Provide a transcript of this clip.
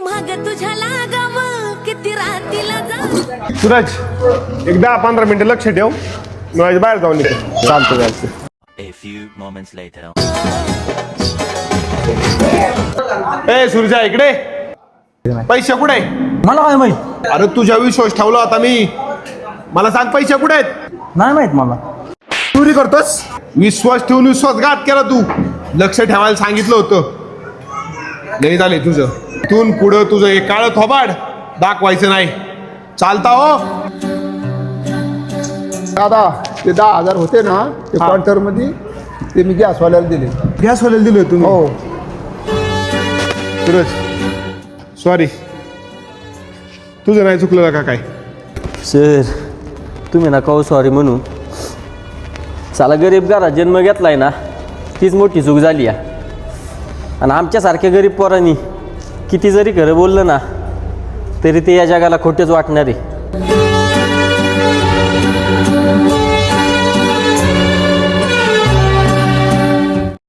मी माग तुझ्या लागाव किती रातीला जा. सूरज एक दहा पंधरा मिनिटं लक्ष ठेव मी बाहेर जाऊन येतो चालतं चालतं A few moments later. ए सूर्जा इकडे. पैसे कुठे? मला काय माहीत? अरे तुझ्या विश्वास ठेवला होता मी. मला सांग पैसे कुठे आहेत? नाही माहीत मला. चोरी करतोस? विश्वास ठेवून विश्वासघात केला तू. लक्ष ठेवायला सांगितलं होतं. नाही झाले तुझं. तून पुढं तुझं एक काळ थोबाड दाखवायचं नाही. चालता हो. दादा ते दहा हजार होते ना ते क्वार्टरमध्ये ते मी गॅसवाल्याला दिले. गॅस वाल्याला दिलं तुम्ही? हो. सूरज सॉरी तुझं नाही चुकलं का काय? सर तुम्ही नका हो सॉरी म्हणून. साला गरीब घरात जन्म घेतलाय ना तीच मोठी चूक झाली आहे आणि आमच्यासारख्या गरीब पोरांनी किती जरी खरं बोललं ना तरी ते या जगाला खोटेच वाटणार. आहे